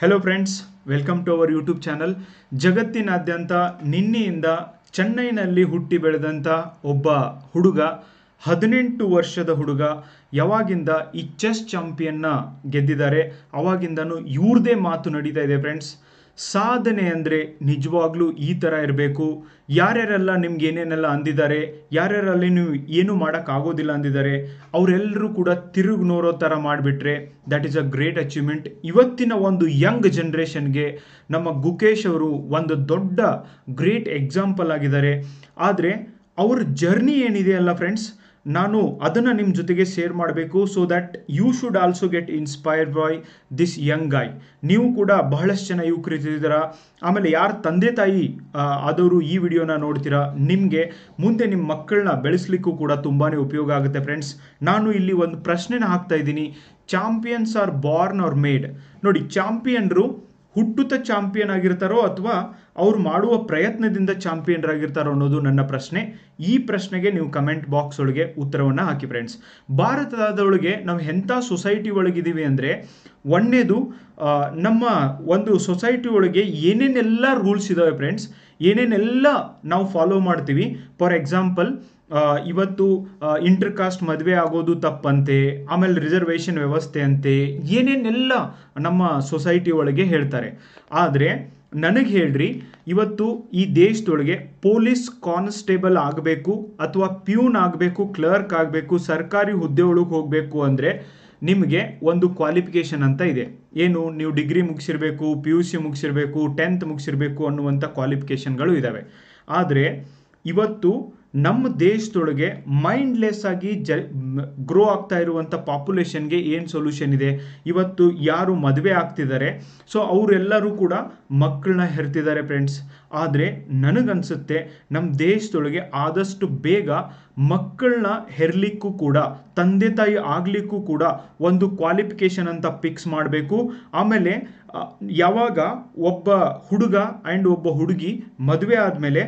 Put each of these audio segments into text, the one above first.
Hello friends welcome to our YouTube channel ಜಗತ್ತಿನಾದ್ಯಂತ ನಿನ್ನೆಯಿಂದ ಚೆನ್ನೈನಲ್ಲಿ ಹುಟ್ಟಿ ಬೆಳೆದಂಥ ಒಬ್ಬ ಹುಡುಗ, ಹದಿನೆಂಟು ವರ್ಷದ ಹುಡುಗ, ಯಾವಾಗಿಂದ ಈ ಚೆಸ್ ಚಾಂಪಿಯನ್ನ ಗೆದ್ದಿದ್ದಾರೆ, ಅವಾಗಿಂದನೂ ಇವ್ರದೇ ಮಾತು ನಡೀತಾ ಇದೆ ಫ್ರೆಂಡ್ಸ್ ಸಾಧನೆ ಅಂದರೆ ನಿಜವಾಗ್ಲೂ ಈ ಥರ ಇರಬೇಕು. ಯಾರ್ಯಾರೆಲ್ಲ ನಿಮ್ಗೆ ಏನೇನೆಲ್ಲ ಅಂದಿದ್ದಾರೆ, ಯಾರ್ಯಾರಲ್ಲಿ ನೀವು ಏನು ಮಾಡೋಕ್ಕಾಗೋದಿಲ್ಲ ಅಂದಿದ್ದಾರೆ ಅವರೆಲ್ಲರೂ ಕೂಡ ತಿರುಗಿ ನೋಡೋ ಥರ ಮಾಡಿಬಿಟ್ರೆ that is a great achievement ಇವತ್ತಿನ ಒಂದು ಯಂಗ್ ಜನ್ರೇಷನ್ಗೆ ನಮ್ಮ ಗುಕೇಶ್ ಅವರು ಒಂದು ದೊಡ್ಡ ಗ್ರೇಟ್ ಎಕ್ಸಾಂಪಲ್ ಆಗಿದ್ದಾರೆ. ಆದರೆ ಅವ್ರ ಜರ್ನಿ ಏನಿದೆಯಲ್ಲ ಫ್ರೆಂಡ್ಸ್ ನಾನು ಅದನ್ನು ನಿಮ್ಮ ಜೊತೆಗೆ ಶೇರ್ ಮಾಡಬೇಕು so that you should also get inspired by this young guy ನೀವು ಕೂಡ ಬಹಳಷ್ಟು ಜನ ಯುವಕರು ಇದ್ದೀರಾ ಆಮೇಲೆ ಯಾರು ತಂದೆ ತಾಯಿ ಆದವರು ಈ ವಿಡಿಯೋನ ನೋಡ್ತೀರಾ? ನಿಮಗೆ ಮುಂದೆ ನಿಮ್ಮ ಮಕ್ಕಳನ್ನ ಬೆಳೆಸಲಿಕ್ಕೂ ಕೂಡ ತುಂಬಾ ಉಪಯೋಗ ಆಗುತ್ತೆ ಫ್ರೆಂಡ್ಸ್ ನಾನು ಇಲ್ಲಿ ಒಂದು ಪ್ರಶ್ನೆನ ಹಾಕ್ತಾ ಇದ್ದೀನಿ. Champions are born are made ನೋಡಿ ಚಾಂಪಿಯನ್ರು ಹುಟ್ಟುತ್ತ ಚಾಂಪಿಯನ್ ಆಗಿರ್ತಾರೋ ಅಥವಾ ಅವ್ರು ಮಾಡುವ ಪ್ರಯತ್ನದಿಂದ ಚಾಂಪಿಯನ್ ಆಗಿರ್ತಾರೋ ಅನ್ನೋದು ನನ್ನ ಪ್ರಶ್ನೆ. ಈ ಪ್ರಶ್ನೆಗೆ ನೀವು ಕಮೆಂಟ್ ಬಾಕ್ಸ್ ಒಳಗೆ ಉತ್ತರವನ್ನು ಹಾಕಿ ಫ್ರೆಂಡ್ಸ್ ಭಾರತದೊಳಗೆ ನಾವು ಎಂಥ ಸೊಸೈಟಿ ಒಳಗಿದ್ದೀವಿ ಅಂದರೆ, ಒಂದೇದು ನಮ್ಮ ಒಂದು ಸೊಸೈಟಿ ಒಳಗೆ ಏನೇನೆಲ್ಲ ರೂಲ್ಸ್ ಇದಾವೆ ಫ್ರೆಂಡ್ಸ್ ಏನೇನೆಲ್ಲ ನಾವು ಫಾಲೋ ಮಾಡ್ತೀವಿ. ಫಾರ್ ಎಕ್ಸಾಂಪಲ್ ಇವತ್ತು ಇಂಟರ್ ಕಾಸ್ಟ್ ಮದುವೆ ಆಗೋದು ತಪ್ಪಂತೆ, ಆಮೇಲೆ ರಿಸರ್ವೇಷನ್ ವ್ಯವಸ್ಥೆ ಅಂತೆ, ಏನೇನೆಲ್ಲ ನಮ್ಮ ಸೊಸೈಟಿ ಒಳಗೆ ಹೇಳ್ತಾರೆ. ಆದರೆ, ನನಗೆ ಹೇಳ್ರಿ, ಇವತ್ತು ಈ ದೇಶದೊಳಗೆ ಪೊಲೀಸ್ ಕಾನ್ಸ್ಟೇಬಲ್ ಆಗಬೇಕು, ಅಥವಾ ಪ್ಯೂನ್ ಆಗಬೇಕು, ಕ್ಲರ್ಕ್ ಆಗಬೇಕು, ಸರ್ಕಾರಿ ಹುದ್ದೆ ಒಳಗೆ ಹೋಗಬೇಕು ಅಂದರೆ ನಿಮಗೆ ಒಂದು ಕ್ವಾಲಿಫಿಕೇಷನ್ ಅಂತ ಇದೆ. ಏನು, ನೀವು ಡಿಗ್ರಿ ಮುಗಿಸಿರ್ಬೇಕು ಪಿ ಯು ಸಿ ಮುಗಿಸಿರ್ಬೇಕು ಟೆಂತ್ ಮುಗಿಸಿರ್ಬೇಕು ಅನ್ನುವಂಥ ಕ್ವಾಲಿಫಿಕೇಷನ್ಗಳು ಇದ್ದಾವೆ ಆದರೆ, ಇವತ್ತು ನಮ್ಮ ದೇಶದೊಳಗೆ ಮೈಂಡ್ಲೆಸ್ ಆಗಿ ಜ ಗ್ರೋ ಆಗ್ತಾ ಇರುವಂಥ ಪಾಪ್ಯುಲೇಷನ್ಗೆ ಏನು ಸೊಲ್ಯೂಷನ್ ಇದೆ? ಇವತ್ತು ಯಾರು ಮದುವೆ ಆಗ್ತಿದ್ದಾರೆ? ಸೊ ಅವರೆಲ್ಲರೂ ಕೂಡ ಮಕ್ಕಳನ್ನ ಹೆರ್ತಿದ್ದಾರೆ ಫ್ರೆಂಡ್ಸ್ ಆದರೆ ನನಗನ್ಸುತ್ತೆ ನಮ್ಮ ದೇಶದೊಳಗೆ ಆದಷ್ಟು ಬೇಗ ಮಕ್ಕಳನ್ನ ಹೆರ್ಲಿಕ್ಕೂ ಕೂಡ, ತಂದೆ ತಾಯಿ ಆಗಲಿಕ್ಕೂ ಕೂಡ ಒಂದು ಕ್ವಾಲಿಫಿಕೇಷನ್ ಅಂತ ಫಿಕ್ಸ್ ಮಾಡಬೇಕು. ಆಮೇಲೆ ಯಾವಾಗ ಒಬ್ಬ ಹುಡುಗ ಆ್ಯಂಡ್ ಒಬ್ಬ ಹುಡುಗಿ ಮದುವೆ ಆದಮೇಲೆ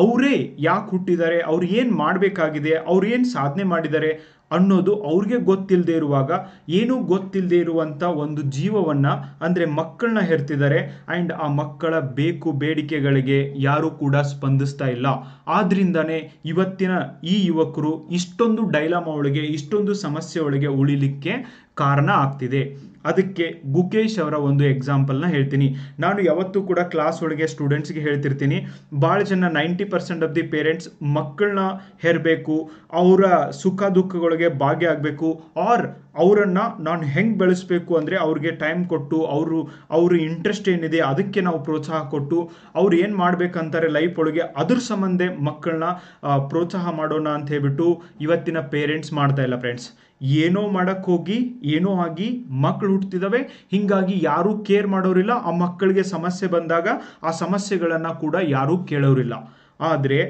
ಅವರೇ ಯಾಕೆ ಹುಟ್ಟಿದ್ದಾರೆ, ಅವ್ರು ಏನು ಮಾಡಬೇಕಾಗಿದೆ, ಅವ್ರು ಏನು ಸಾಧನೆ ಮಾಡಿದ್ದಾರೆ ಅನ್ನೋದು ಅವ್ರಿಗೆ ಗೊತ್ತಿಲ್ಲದೆ ಇರುವಾಗ, ಏನೂ ಗೊತ್ತಿಲ್ಲದೆ ಇರುವಂಥ ಒಂದು ಜೀವವನ್ನು ಅಂದರೆ ಮಕ್ಕಳನ್ನ ಹೆರ್ತಿದ್ದಾರೆ. ಆ್ಯಂಡ್ ಆ ಮಕ್ಕಳ ಬೇಕು ಬೇಡಿಕೆಗಳಿಗೆ ಯಾರೂ ಕೂಡ ಸ್ಪಂದಿಸ್ತಾ ಇಲ್ಲ. ಆದ್ರಿಂದನೇ ಇವತ್ತಿನ ಈ ಯುವಕರು ಇಷ್ಟೊಂದು ಡೈಲಾಮ ಒಳಗೆ, ಇಷ್ಟೊಂದು ಸಮಸ್ಯೆ ಒಳಗೆ ಉಳಿಲಿಕ್ಕೆ ಕಾರಣ ಆಗ್ತಿದೆ. ಅದಕ್ಕೆ ಗುಕೇಶ್ ಅವರ ಒಂದು ಎಕ್ಸಾಂಪಲ್ನ ಹೇಳ್ತೀನಿ. ನಾನು ಯಾವತ್ತೂ ಕೂಡ ಕ್ಲಾಸ್ ಒಳಗೆ ಸ್ಟೂಡೆಂಟ್ಸ್ಗೆ ಹೇಳ್ತಿರ್ತೀನಿ ಭಾಳ ಜನ ninety percent of the parents ಮಕ್ಕಳನ್ನ ಹೆರಬೇಕು, ಅವರ ಸುಖ ದುಃಖಗಳಿಗೆ ಭಾಗಿಯಾಗಬೇಕು ಆರ್ ಅವರನ್ನು ನಾನು ಹೆಂಗೆ ಬೆಳೆಸಬೇಕು ಅಂದರೆ ಅವ್ರಿಗೆ ಟೈಮ್ ಕೊಟ್ಟು, ಅವರು, ಅವ್ರ ಇಂಟ್ರೆಸ್ಟ್ ಏನಿದೆ ಅದಕ್ಕೆ ನಾವು ಪ್ರೋತ್ಸಾಹ ಕೊಟ್ಟು, ಅವ್ರು ಏನು ಮಾಡ್ಬೇಕಂತಾರೆ ಲೈಫ್ ಒಳಗೆ ಅದ್ರ ಸಂಬಂಧ ಮಕ್ಕಳನ್ನ ಪ್ರೋತ್ಸಾಹ ಮಾಡೋಣ ಅಂತ ಹೇಳ್ಬಿಟ್ಟು ಇವತ್ತಿನ ಪೇರೆಂಟ್ಸ್ ಮಾಡ್ತಾ ಇಲ್ಲ ಫ್ರೆಂಡ್ಸ್ ಏನೋ ಮಾಡಕ್ಕೆ ಹೋಗಿ, ಏನೋ ಆಗಿ ಮಕ್ಕಳು ಹುಟ್ತಿದ್ದಾವೆ ಹಿಂಗಾಗಿ ಯಾರೂ ಕೇರ್ ಮಾಡೋರಿಲ್ಲ. ಆ ಮಕ್ಕಳಿಗೆ ಸಮಸ್ಯೆ ಬಂದಾಗ ಆ ಸಮಸ್ಯೆಗಳನ್ನು ಕೂಡ ಯಾರೂ ಕೇಳೋರಿಲ್ಲ. ಆದರೆ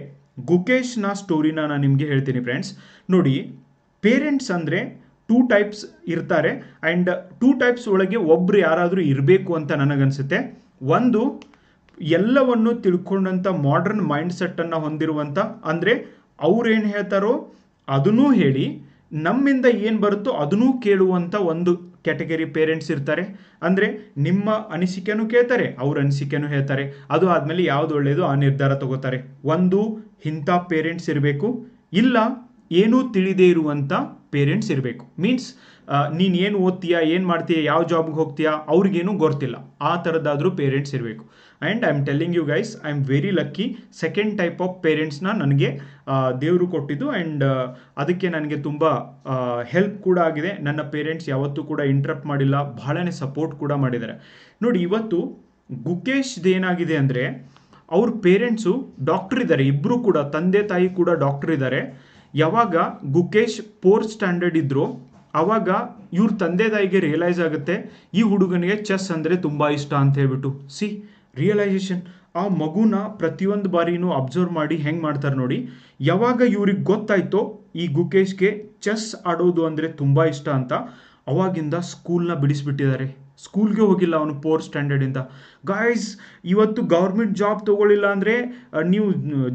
ಗುಕೇಶ್ನ ಸ್ಟೋರಿನ ನಾನು ನಿಮಗೆ ಹೇಳ್ತೀನಿ ಫ್ರೆಂಡ್ಸ್. ನೋಡಿ, ಪೇರೆಂಟ್ಸ್ ಅಂದರೆ ಟೂ ಟೈಪ್ಸ್ ಇರ್ತಾರೆ. ಆ್ಯಂಡ್ ಟೂ ಟೈಪ್ಸ್ ಒಳಗೆ ಒಬ್ರು ಯಾರಾದರೂ ಇರಬೇಕು ಅಂತ ನನಗನ್ಸುತ್ತೆ. ಒಂದು, ಎಲ್ಲವನ್ನು ತಿಳ್ಕೊಂಡಂಥ ಮಾಡರ್ನ್ ಮೈಂಡ್ ಸೆಟ್ಟನ್ನು ಹೊಂದಿರುವಂಥ, ಅಂದರೆ ಅವ್ರು ಏನು ಹೇಳ್ತಾರೋ ಅದನ್ನೂ ಹೇಳಿ, ನಮ್ಮಿಂದ ಏನು ಬರುತ್ತೋ ಅದನ್ನೂ ಕೇಳುವಂಥ ಒಂದು ಕ್ಯಾಟಗರಿ ಪೇರೆಂಟ್ಸ್ ಇರ್ತಾರೆ. ಅಂದರೆ ನಿಮ್ಮ ಅನಿಸಿಕೆನೂ ಕೇಳ್ತಾರೆ, ಅವ್ರ ಅನಿಸಿಕೆನೂ ಹೇಳ್ತಾರೆ. ಅದು ಆದಮೇಲೆ ಯಾವುದು ಒಳ್ಳೆಯದು ಆ ನಿರ್ಧಾರ ತಗೋತಾರೆ. ಒಂದು, ಇಂಥ ಪೇರೆಂಟ್ಸ್ ಇರಬೇಕು. ಇಲ್ಲ, ಏನೂ ತಿಳಿದೇ ಇರುವಂಥ ಪೇರೆಂಟ್ಸ್ ಇರಬೇಕು. ಮೀನ್ಸ್ ನೀನು ಏನು ಓದ್ತೀಯಾ, ಏನು ಮಾಡ್ತೀಯಾ, ಯಾವ ಜಾಬ್ಗೆ ಹೋಗ್ತೀಯಾ, ಅವ್ರಿಗೇನು ಗೊತ್ತಿಲ್ಲ. ಆ ಥರದ್ದಾದರೂ ಪೇರೆಂಟ್ಸ್ ಇರಬೇಕು. And I am telling you guys I am very lucky second type of ಪೇರೆಂಟ್ಸ್ನ ನನಗೆ ದೇವರು ಕೊಟ್ಟಿದ್ದು. ಆ್ಯಂಡ್ ಅದಕ್ಕೆ ನನಗೆ ತುಂಬ ಹೆಲ್ಪ್ ಕೂಡ ಆಗಿದೆ. ನನ್ನ ಪೇರೆಂಟ್ಸ್ ಯಾವತ್ತೂ ಕೂಡ ಇಂಟ್ರಪ್ಟ್ ಮಾಡಿಲ್ಲ. ಬಹಳನೇ ಸಪೋರ್ಟ್ ಕೂಡ ಮಾಡಿದ್ದಾರೆ. ನೋಡಿ, ಇವತ್ತು ಗುಕೇಶ್ದು ಏನಾಗಿದೆ ಅಂದರೆ, ಅವ್ರ ಪೇರೆಂಟ್ಸು ಡಾಕ್ಟರ್ ಇದ್ದಾರೆ. ಇಬ್ಬರು ಕೂಡ, ತಂದೆ ತಾಯಿ ಕೂಡ ಡಾಕ್ಟರ್ ಇದ್ದಾರೆ. ಯಾವಾಗ ಗುಕೇಶ್ ಫೋರ್ತ್ ಸ್ಟ್ಯಾಂಡರ್ಡ್ ಇದ್ರು ಆವಾಗ ಇವ್ರ ತಂದೆ ತಾಯಿಗೆ ರಿಯಲೈಸ್ ಆಗುತ್ತೆ, ಈ ಹುಡುಗನಿಗೆ ಚೆಸ್ ಅಂದರೆ ತುಂಬ ಇಷ್ಟ ಅಂತ ಹೇಳ್ಬಿಟ್ಟು. ಸಿ ರಿಯಲೈಸೇಷನ್ ಆ ಮಗುನ ಪ್ರತಿಯೊಂದು ಬಾರಿನೂ ಅಬ್ಸರ್ವ್ ಮಾಡಿ ಹೆಂಗೆ ಮಾಡ್ತಾರೆ ನೋಡಿ, ಯಾವಾಗ ಇವ್ರಿಗೆ ಗೊತ್ತಾಯ್ತೋ ಈ ಗುಕೇಶ್ಗೆ ಚೆಸ್ ಆಡೋದು ಅಂದರೆ ತುಂಬ ಇಷ್ಟ ಅಂತ ಅವಾಗಿಂದ ಸ್ಕೂಲ್ನ ಬಿಡಿಸ್ಬಿಟ್ಟಿದ್ದಾರೆ. ಸ್ಕೂಲ್ಗೆ ಹೋಗಿಲ್ಲ ಅವನು ಫೋರ್ ಸ್ಟ್ಯಾಂಡರ್ಡಿಂದ ಗಾಯ್ಸ್ ಇವತ್ತು ಗೌರ್ಮೆಂಟ್ ಜಾಬ್ ತಗೊಳ್ಳಿಲ್ಲ ಅಂದರೆ ನೀವು,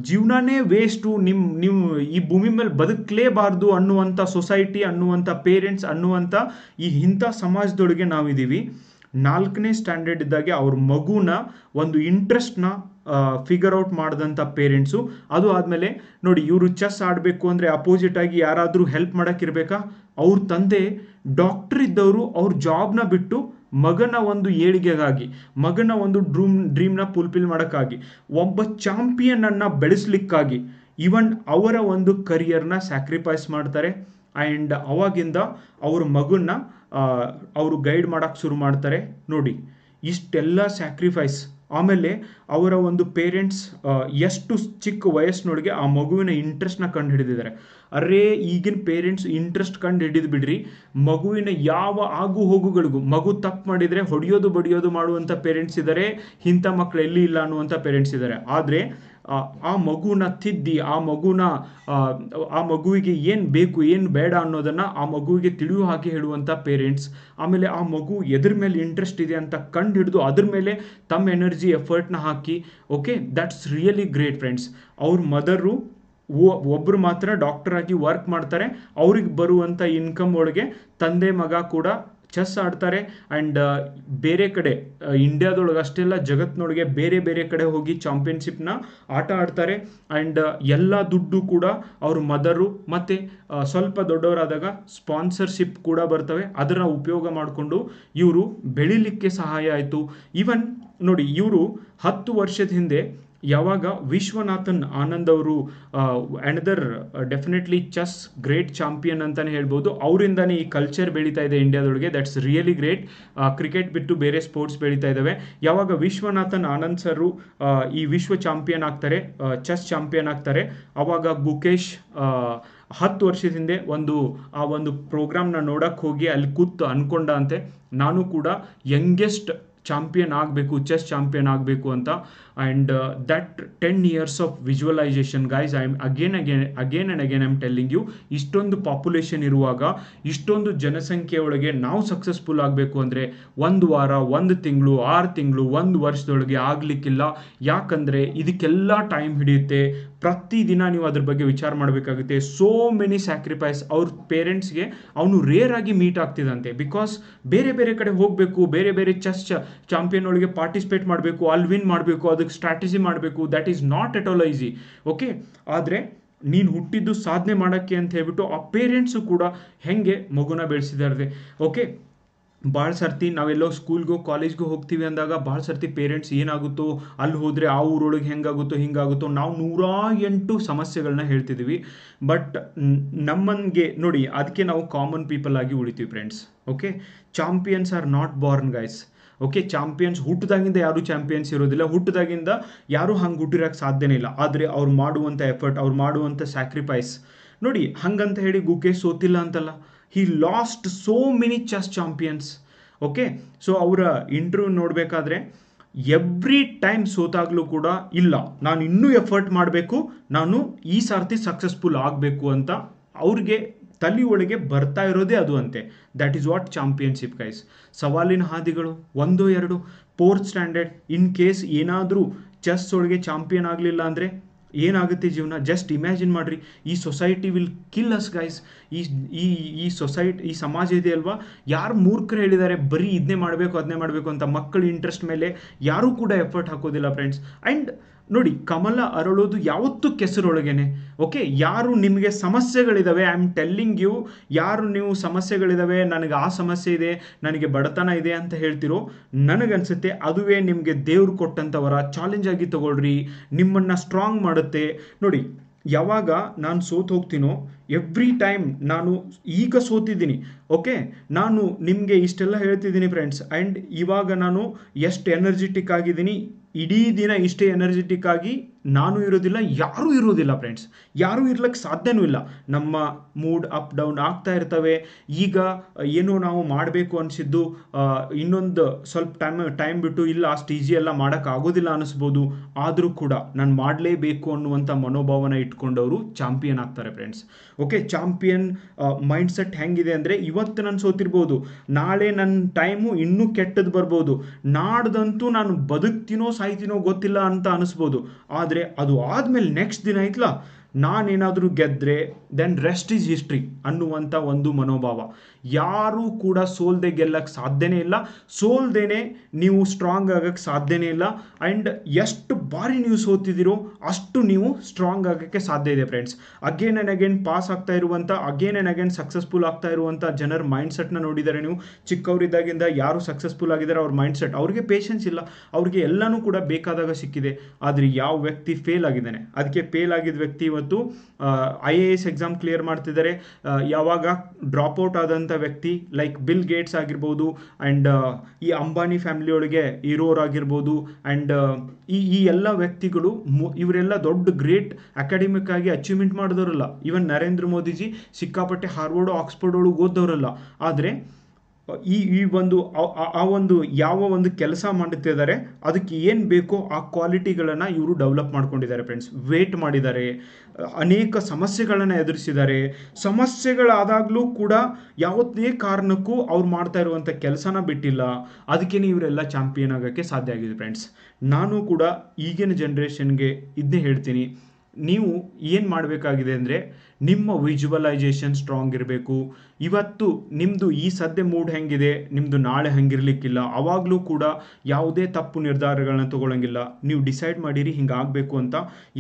ಜೀವನನೇ ವೇಸ್ಟು ನಿಮ್ಮ ನೀವು ಈ ಭೂಮಿ ಮೇಲೆ ಬದುಕಲೇಬಾರ್ದು ಅನ್ನುವಂಥ ಸೊಸೈಟಿ ಅನ್ನುವಂಥ ಪೇರೆಂಟ್ಸ್ ಅನ್ನುವಂಥ ಈ ಇಂಥ ಸಮಾಜದೊಳಗೆ ನಾವಿದ್ದೀವಿ ನಾಲ್ಕನೇ ಸ್ಟ್ಯಾಂಡರ್ಡ್ ಇದ್ದಾಗೆ ಅವ್ರ ಮಗುನ ಒಂದು ಇಂಟ್ರೆಸ್ಟ್ನ ಫಿಗರ್ ಔಟ್ ಮಾಡಿದಂಥ ಪೇರೆಂಟ್ಸು ಅದು ಆದಮೇಲೆ ನೋಡಿ, ಇವರು ಚೆಸ್ ಆಡಬೇಕು ಅಂದರೆ ಅಪೋಸಿಟ್ ಆಗಿ ಯಾರಾದರೂ ಹೆಲ್ಪ್ ಮಾಡೋಕ್ಕಿರ್ಬೇಕಾ ಅವ್ರ ತಂದೆ ಡಾಕ್ಟ್ರ್ ಇದ್ದವರು ಅವ್ರ ಜಾಬ್ನ ಬಿಟ್ಟು ಮಗನ ಒಂದು ಏಳಿಗೆಗಾಗಿ, ಮಗನ ಒಂದು ಡ್ರೂಮ್, ಡ್ರೀಮ್ನ ಫುಲ್ಫಿಲ್ ಮಾಡೋಕ್ಕಾಗಿ, ಒಬ್ಬ ಚಾಂಪಿಯನ್ ಅನ್ನ ಬೆಳೆಸ್ಲಿಕ್ಕಾಗಿ ಈವನ್ ಅವರ ಒಂದು ಕರಿಯರ್ನ ಸ್ಯಾಕ್ರಿಫೈಸ್ ಮಾಡ್ತಾರೆ. ಆ್ಯಂಡ್ ಅವಾಗಿಂದ ಅವ್ರ ಮಗನ್ನ ಅವರು ಗೈಡ್ ಮಾಡೋಕ್ಕೆ ಶುರು ಮಾಡ್ತಾರೆ. ನೋಡಿ, ಇಷ್ಟೆಲ್ಲ ಸ್ಯಾಕ್ರಿಫೈಸ್ ಆಮೇಲೆ ಅವರ ಒಂದು ಪೇರೆಂಟ್ಸ್ ಎಷ್ಟು ಚಿಕ್ಕ ವಯಸ್ಸಿನೊಳಗೆ ಆ ಮಗುವಿನ ಇಂಟ್ರೆಸ್ಟ್ನ ಕಂಡು ಹಿಡಿದಿದ್ದಾರೆ. ಅರೇ, ಈಗಿನ ಪೇರೆಂಟ್ಸ್ ಇಂಟ್ರೆಸ್ಟ್ ಕಂಡು ಹಿಡಿದು ಬಿಡ್ರಿ. ಮಗುವಿನ ಯಾವ ಆಗು ಹೋಗುಗಳಿಗೂ, ಮಗು ತಪ್ಪು ಮಾಡಿದರೆ ಹೊಡೆಯೋದು, ಬಡಿಯೋದು ಮಾಡುವಂಥ ಪೇರೆಂಟ್ಸ್ ಇದ್ದಾರೆ ಇಂಥ ಮಕ್ಕಳು ಎಲ್ಲಿ ಇಲ್ಲ ಅನ್ನುವಂಥ ಪೇರೆಂಟ್ಸ್ ಇದ್ದಾರೆ ಆದರೆ ಆ ಮಗುನ ತಿದ್ದಿ, ಆ ಮಗುನ, ಆ ಮಗುವಿಗೆ ಏನು ಬೇಕು, ಏನು ಬೇಡ ಅನ್ನೋದನ್ನು ಆ ಮಗುವಿಗೆ ತಿಳಿಯು ಹಾಕಿ ಹೇಳುವಂಥ ಪೇರೆಂಟ್ಸ್ ಆಮೇಲೆ ಆ ಮಗು ಎದ್ರ ಮೇಲೆ ಇಂಟ್ರೆಸ್ಟ್ ಇದೆ ಅಂತ ಕಂಡು ಹಿಡಿದು ಅದ್ರ ಮೇಲೆ ತಮ್ಮ ಎನರ್ಜಿ ಎಫರ್ಟ್ನ ಹಾಕಿ okay that's really great friends ಅವ್ರ ಮದರು ಒಬ್ಬರು ಮಾತ್ರ ಡಾಕ್ಟರ್ ಆಗಿ ವರ್ಕ್ ಮಾಡ್ತಾರೆ. ಅವ್ರಿಗೆ ಬರುವಂಥ ಇನ್ಕಮ್ ಒಳಗೆ ತಂದೆ ಮಗ ಕೂಡ ಚೆಸ್ ಆಡ್ತಾರೆ ಆ್ಯಂಡ್ ಬೇರೆ ಕಡೆ ಇಂಡಿಯಾದೊಳಗೆ ಅಷ್ಟೆಲ್ಲ ಜಗತ್ತಿನೊಳಗೆ ಬೇರೆ ಬೇರೆ ಕಡೆ ಹೋಗಿ ಚಾಂಪಿಯನ್ಶಿಪ್ನ ಆಟ ಆಡ್ತಾರೆ ಆ್ಯಂಡ್ ಎಲ್ಲ ದುಡ್ಡು ಕೂಡ ಅವ್ರ ಮದರು ಮತ್ತು ಸ್ವಲ್ಪ ದೊಡ್ಡವರಾದಾಗ ಸ್ಪಾನ್ಸರ್ಶಿಪ್ ಕೂಡ ಬರ್ತವೆ. ಅದರ ಉಪಯೋಗ ಮಾಡಿಕೊಂಡು ಇವರು ಬೆಳಿಲಿಕ್ಕೆ ಸಹಾಯ ಆಯಿತು. ಈವನ್ ನೋಡಿ, ಇವರು ಹತ್ತು ವರ್ಷದ ಹಿಂದೆ ಯಾವಾಗ ವಿಶ್ವನಾಥನ್ ಆನಂದ್ ಅವರು another definitely chess great champion ಅಂತಲೇ ಹೇಳ್ಬೋದು. ಅವರಿಂದನೇ ಈ ಕಲ್ಚರ್ ಬೆಳೀತಾ ಇದೆ ಇಂಡಿಯಾದೊಳಗೆ. ದಟ್ಸ್ ರಿಯಲಿ ಗ್ರೇಟ್ ಕ್ರಿಕೆಟ್ ಬಿಟ್ಟು ಬೇರೆ ಸ್ಪೋರ್ಟ್ಸ್ ಬೆಳೀತಾ ಇದ್ದಾವೆ ಯಾವಾಗ ವಿಶ್ವನಾಥನ್ ಆನಂದ್ ಸರ್ ಈ ವಿಶ್ವ ಚಾಂಪಿಯನ್ ಆಗ್ತಾರೆ ಚೆಸ್ ಚಾಂಪಿಯನ್ ಆಗ್ತಾರೆ ಆವಾಗ ಗುಕೇಶ್ ಹತ್ತು ವರ್ಷದ ಹಿಂದೆ ಒಂದು, ಆ ಒಂದು ಪ್ರೋಗ್ರಾಮ್ನ ನೋಡಕ್ಕೆ ಹೋಗಿ ಅಲ್ಲಿ ಕೂತು ಅನ್ಕೊಂಡ ಅಂತೆ. ನಾನು ಕೂಡ ಯಂಗೆಸ್ಟ್ ಚಾಂಪಿಯನ್ ಆಗಬೇಕು, ಚೆಸ್ ಚಾಂಪಿಯನ್ ಆಗಬೇಕು ಅಂತ. And that ten years of visualisation guys I am again again again and again I'm telling you ಇಷ್ಟೊಂದು ಪಾಪ್ಯುಲೇಷನ್ ಇರುವಾಗ, ಇಷ್ಟೊಂದು ಜನಸಂಖ್ಯೆ ಒಳಗೆ ನಾವು ಸಕ್ಸಸ್ಫುಲ್ ಆಗಬೇಕು ಅಂದರೆ ಒಂದು ವಾರ, ಒಂದು ತಿಂಗಳು, ಆರು ತಿಂಗಳು, ಒಂದು ವರ್ಷದೊಳಗೆ ಆಗಲಿಕ್ಕಿಲ್ಲ. ಯಾಕಂದರೆ ಇದಕ್ಕೆಲ್ಲ ಟೈಮ್ ಹಿಡಿಯುತ್ತೆ. ಪ್ರತಿದಿನ ನೀವು ಅದ್ರ ಬಗ್ಗೆ ವಿಚಾರ ಮಾಡಬೇಕಾಗುತ್ತೆ. ಸೋ ಮೆನಿ ಸ್ಯಾಕ್ರಿಫೈಸ್ ಅವ್ರ ಪೇರೆಂಟ್ಸ್ಗೆ ಅವನು ರೇರ್ ಆಗಿ ಮೀಟ್ ಆಗ್ತಿದಂತೆ. ಬಿಕಾಸ್ ಬೇರೆ ಬೇರೆ ಕಡೆ ಹೋಗಬೇಕು, ಬೇರೆ ಬೇರೆ ಚೆಸ್ ಚಾಂಪಿಯನ್ ಒಳಗೆ ಪಾರ್ಟಿಸಿಪೇಟ್ ಮಾಡಬೇಕು, ಅಲ್ಲಿ ವಿನ್ ಮಾಡಬೇಕು, ಅದಕ್ಕೆ ಸ್ಟ್ರಾಟಜಿ ಮಾಡಬೇಕು that is not at all easy okay ಆದರೆ ನೀನು ಹುಟ್ಟಿದ್ದು ಸಾಧನೆ ಮಾಡೋಕ್ಕೆ ಅಂತ ಹೇಳ್ಬಿಟ್ಟು ಆ ಪೇರೆಂಟ್ಸು ಕೂಡ ಹೆಂಗೆ ಮಗುನ ಬೆಳೆಸಿದ್ದಾರೆ ಓಕೆ ಭಾಳ ಸರ್ತಿ ನಾವೆಲ್ಲೋ ಸ್ಕೂಲ್ಗೋ ಕಾಲೇಜ್ಗೋ ಹೋಗ್ತೀವಿ ಅಂದಾಗ ಭಾಳ ಸರ್ತಿ ಪೇರೆಂಟ್ಸ್ ಏನಾಗುತ್ತೋ, ಅಲ್ಲಿ ಹೋದರೆ ಆ ಊರೊಳಗೆ ಹೆಂಗಾಗುತ್ತೋ, ಹಿಂಗಾಗುತ್ತೋ ನಾವು ನೂರ ಎಂಟು ಸಮಸ್ಯೆಗಳನ್ನ ಹೇಳ್ತಿದ್ದೀವಿ ಬಟ್ ನಮ್ಮನ್ಗೆ ನೋಡಿ ಅದಕ್ಕೆ ನಾವು ಕಾಮನ್ ಪೀಪಲ್ ಆಗಿ ಉಳಿತೀವಿ friends okay champions are not born guys okay champions ಹುಟ್ಟಿದಾಗಿಂದ ಯಾರು ಚಾಂಪಿಯನ್ಸ್ ಇರೋದಿಲ್ಲ. ಹುಟ್ಟಿದಾಗಿಂದ ಯಾರೂ ಹಂಗೆ ಹುಟ್ಟಿರೋಕ್ಕೆ ಸಾಧ್ಯನೇ ಇಲ್ಲ. ಆದರೆ ಅವ್ರು ಮಾಡುವಂಥ ಎಫರ್ಟ್ ಅವ್ರು ಮಾಡುವಂಥ ಸ್ಯಾಕ್ರಿಫೈಸ್ ನೋಡಿ, ಹಂಗಂತ ಹೇಳಿ ಗುಕೆ ಸೋತಿಲ್ಲ ಅಂತಲ್ಲ. He lost so many chess champions okay so ಅವರ ಇಂಟರ್ವ್ಯೂ ನೋಡಬೇಕಾದ್ರೆ ಎವ್ರಿ ಟೈಮ್ ಸೋತಾಗ್ಲೂ ಕೂಡ ಇಲ್ಲ. ನಾನು ಇನ್ನೂ ಎಫರ್ಟ್ ಮಾಡಬೇಕು, ನಾನು ಈ ಸಾರ್ತಿ ಸಕ್ಸಸ್ಫುಲ್ ಆಗಬೇಕು ಅಂತ ಅವ್ರಿಗೆ ತಲೆ ಒಳಗೆ ಬರ್ತಾ ಇರೋದೇ ಅದು ಅಂತೆ. That is what championship guys ಸವಾಲಿನ ಹಾದಿಗಳು, ಒಂದು, ಎರಡು ಫೋರ್ತ್ ಸ್ಟ್ಯಾಂಡರ್ಡ್ ಇನ್ ಕೇಸ್ ಏನಾದರೂ ಚೆಸ್ ಒಳಗೆ ಚಾಂಪಿಯನ್ ಆಗಲಿಲ್ಲ ಅಂದರೆ ಏನಾಗುತ್ತೆ ಜೀವನ? ಜಸ್ಟ್ ಇಮ್ಯಾಜಿನ್ ಮಾಡ್ರಿ. ಈ society will kill us guys ಈ ಈ ಈ ಸೊಸೈಟಿ ಈ ಸಮಾಜ ಇದೆ ಅಲ್ವಾ? ಯಾರು ಮೂರ್ಖರು ಹೇಳಿದ್ದಾರೆ, ಬರೀ ಇದನ್ನೇ ಮಾಡಬೇಕು ಅದನ್ನೇ ಮಾಡಬೇಕು ಅಂತ ಮಕ್ಕಳ ಇಂಟ್ರೆಸ್ಟ್ ಮೇಲೆ ಯಾರೂ ಕೂಡ ಎಫರ್ಟ್ ಹಾಕೋದಿಲ್ಲ ಫ್ರೆಂಡ್ಸ್ ಆ್ಯಂಡ್ ನೋಡಿ, ಕಮಲ ಅರಳೋದು ಯಾವತ್ತೂ ಕೆಸರೊಳಗೇನೆ. ಓಕೆ ಯಾರು ನಿಮಗೆ ಸಮಸ್ಯೆಗಳಿದ್ದಾವೆ ಐ ಆಮ್ ಟೆಲ್ಲಿಂಗ್ ಯು ಯಾರು ನೀವು ಸಮಸ್ಯೆಗಳಿದ್ದಾವೆ ನನಗೆ ಆ ಸಮಸ್ಯೆ ಇದೆ, ನನಗೆ ಬಡತನ ಇದೆ ಅಂತ ಹೇಳ್ತಿರೋ, ನನಗನ್ಸುತ್ತೆ, ಅದುವೇ ನಿಮಗೆ ದೇವ್ರು ಕೊಟ್ಟಂಥವರ ಚಾಲೆಂಜ್ ಆಗಿ ತಗೊಳ್ರಿ. ನಿಮ್ಮನ್ನು ಸ್ಟ್ರಾಂಗ್ ಮಾಡುತ್ತೆ ನೋಡಿ, ಯಾವಾಗ ನಾನು ಸೋತು ಹೋಗ್ತೀನೋ ಎವ್ರಿ ಟೈಮ್ ನಾನು ಈಗ ಸೋತಿದ್ದೀನಿ ಓಕೆ ನಾನು ನಿಮಗೆ ಇಷ್ಟೆಲ್ಲ ಹೇಳ್ತಿದ್ದೀನಿ ಫ್ರೆಂಡ್ಸ್ ಆ್ಯಂಡ್ ಇವಾಗ ನಾನು ಎಷ್ಟು ಎನರ್ಜೆಟಿಕ್ ಆಗಿದ್ದೀನಿ, ಇಡೀ ದಿನ ಇಷ್ಟೇ ಎನರ್ಜೆಟಿಕ್ ಆಗಿ ನಾನು ಇರೋದಿಲ್ಲ, ಯಾರೂ ಇರೋದಿಲ್ಲ ಫ್ರೆಂಡ್ಸ್ ಯಾರೂ ಇರ್ಲಿಕ್ಕೆ ಸಾಧ್ಯನೂ ಇಲ್ಲ. ನಮ್ಮ ಮೂಡ್ ಅಪ್ ಡೌನ್ ಆಗ್ತಾ ಇರ್ತವೆ. ಈಗ ಏನು ನಾವು ಮಾಡಬೇಕು ಅನಿಸಿದ್ದು ಇನ್ನೊಂದು ಸ್ವಲ್ಪ ಟೈಮ್ ಟೈಮ್ ಬಿಟ್ಟು ಇಲ್ಲ, ಅಷ್ಟು ಈಸಿ ಎಲ್ಲ ಮಾಡೋಕ್ಕಾಗೋದಿಲ್ಲ ಅನಿಸ್ಬೋದು. ಆದರೂ ಕೂಡ ನಾನು ಮಾಡಲೇಬೇಕು ಅನ್ನುವಂಥ ಮನೋಭಾವನ ಇಟ್ಕೊಂಡವರು ಚಾಂಪಿಯನ್ ಆಗ್ತಾರೆ friends okay champion mind set ಹೆಂಗಿದೆ ಅಂದರೆ ಇವತ್ತು ನಾನು ಸೋತಿರ್ಬೋದು. ನಾಳೆ ನನ್ನ ಟೈಮು ಇನ್ನೂ ಕೆಟ್ಟದ್ದು ಬರ್ಬೋದು. ನಾಡ್ದಂತೂ ನಾನು ಬದುಕ್ತೀನೋ, ಸಾಯ್ತೀನೋ ಗೊತ್ತಿಲ್ಲ ಅಂತ ಅನಿಸ್ಬೋದು. ಆದರೆ ಅದು ಆದಮೇಲೆ ನೆಕ್ಸ್ಟ್ ದಿನ ಐತ್ಲ? ನಾನೇನಾದರೂ ಗೆದ್ದರೆ ದೆನ್ ರೆಸ್ಟ್ ಈಸ್ ಹಿಸ್ಟ್ರಿ ಅನ್ನುವಂಥ ಒಂದು ಮನೋಭಾವ. ಯಾರೂ ಕೂಡ ಸೋಲ್ದೆ ಗೆಲ್ಲಕ್ಕೆ ಸಾಧ್ಯನೇ ಇಲ್ಲ. ಸೋಲ್ದೇನೆ ನೀವು ಸ್ಟ್ರಾಂಗ್ ಆಗೋಕ್ಕೆ ಸಾಧ್ಯನೇ ಇಲ್ಲ. ಆ್ಯಂಡ್ ಎಷ್ಟು ಬಾರಿ ನೀವು ಸೋತಿದ್ದೀರೋ ಅಷ್ಟು ನೀವು ಸ್ಟ್ರಾಂಗ್ ಆಗೋಕ್ಕೆ ಸಾಧ್ಯ ಇದೆ friends again and again pass ಆಗ್ತಾ ಇರುವಂಥ ಅಗೇನ್ ಆ್ಯಂಡ್ ಅಗೇನ್ ಸಕ್ಸಸ್ಫುಲ್ ಆಗ್ತಾ ಇರುವಂಥ ಜನರ ಮೈಂಡ್ ಸೆಟ್ನ ನೋಡಿದ್ದಾರೆ ನೀವು ಚಿಕ್ಕವರಿದ್ದಾಗಿಂದ ಯಾರು ಸಕ್ಸಸ್ಫುಲ್ ಆಗಿದ್ದಾರೆ ಅವ್ರ ಮೈಂಡ್ ಸೆಟ್ ಅವ್ರಿಗೆ ಪೇಷನ್ಸ್ ಇಲ್ಲ. ಅವ್ರಿಗೆ ಎಲ್ಲನೂ ಕೂಡ ಬೇಕಾದಾಗ ಸಿಕ್ಕಿದೆ. ಆದರೆ ಯಾವ ವ್ಯಕ್ತಿ ಫೇಲ್ ಆಗಿದ್ದಾನೆ? ಅದಕ್ಕೆ ಫೇಲ್ ಆಗಿದ್ದ ವ್ಯಕ್ತಿ ಇವತ್ತು I A S exam clear ಮಾಡ್ತಿದ್ದಾರೆ. ಯಾವಾಗ ಡ್ರಾಪ್ ಔಟ್ ಆದಂಥ ವ್ಯಕ್ತಿ ಲೈಕ್ ಬಿಲ್ ಗೇಟ್ಸ್ ಆಗಿರ್ಬೋದು ಆ್ಯಂಡ್ ಈ ಅಂಬಾನಿ ಫ್ಯಾಮಿಲಿ ಒಳಗೆ ಇರೋರಾಗಿರ್ಬೋದು ಆ್ಯಂಡ್ ಈ ಈ ಎಲ್ಲ ವ್ಯಕ್ತಿಗಳು ಇವರೆಲ್ಲ ದೊಡ್ಡ ಗ್ರೇಟ್ ಅಕಾಡೆಮಿಕ್ ಆಗಿ ಅಚೀವ್ಮೆಂಟ್ ಮಾಡಿದವರಲ್ಲ. ಈವನ್ ನರೇಂದ್ರ ಮೋದಿಜಿ ಸಿಕ್ಕಾಪಟ್ಟೆ ಹಾರ್ವರ್ಡ್ ಆಕ್ಸ್ಫರ್ಡ್ ಒಳಗೆ ಓದೋರಲ್ಲ ಆದರೆ ಈ ಈ ಒಂದು, ಆ- ಒಂದು ಯಾವ ಒಂದು ಕೆಲಸ ಮಾಡುತ್ತಿದ್ದಾರೆ ಅದಕ್ಕೆ ಏನು ಬೇಕೋ ಆ ಕ್ವಾಲಿಟಿಗಳನ್ನು ಇವರು ಡೆವಲಪ್ ಮಾಡ್ಕೊಂಡಿದ್ದಾರೆ ಫ್ರೆಂಡ್ಸ್ ವೇಟ್ ಮಾಡಿದ್ದಾರೆ, ಅನೇಕ ಸಮಸ್ಯೆಗಳನ್ನು ಎದುರಿಸಿದ್ದಾರೆ. ಸಮಸ್ಯೆಗಳಾದಾಗಲೂ ಕೂಡ ಯಾವುದೇ ಕಾರಣಕ್ಕೂ ಅವ್ರು ಮಾಡ್ತಾ ಇರುವಂಥ ಕೆಲಸನ ಬಿಟ್ಟಿಲ್ಲ. ಅದಕ್ಕೆ ಇವರೆಲ್ಲ ಚಾಂಪಿಯನ್ ಆಗೋಕ್ಕೆ ಸಾಧ್ಯ ಆಗಿದೆ ಫ್ರೆಂಡ್ಸ್ ನಾನು ಕೂಡ ಈಗಿನ ಜನ್ರೇಷನ್ಗೆ ಇದನ್ನೇ ಹೇಳ್ತೀನಿ. ನೀವು ಏನು ಮಾಡಬೇಕಾಗಿದೆ ಅಂದರೆ ನಿಮ್ಮ ವಿಜುವಲೈಸೇಷನ್ ಸ್ಟ್ರಾಂಗ್ ಇರಬೇಕು. ಇವತ್ತು ನಿಮ್ಮದು ಈ ಸದ್ಯ ಮೂಡ್ ಹೆಂಗಿದೆ ನಿಮ್ಮದು ನಾಳೆ ಹಂಗಿರ್ಲಿಕ್ಕಿಲ್ಲ ಆವಾಗಲೂ ಕೂಡ ಯಾವುದೇ ತಪ್ಪು ನಿರ್ಧಾರಗಳನ್ನ ತೊಗೊಳ್ಳೋಂಗಿಲ್ಲ ನೀವು ಡಿಸೈಡ್ ಮಾಡಿರಿ ಹಿಂಗೆ ಆಗಬೇಕು ಅಂತ.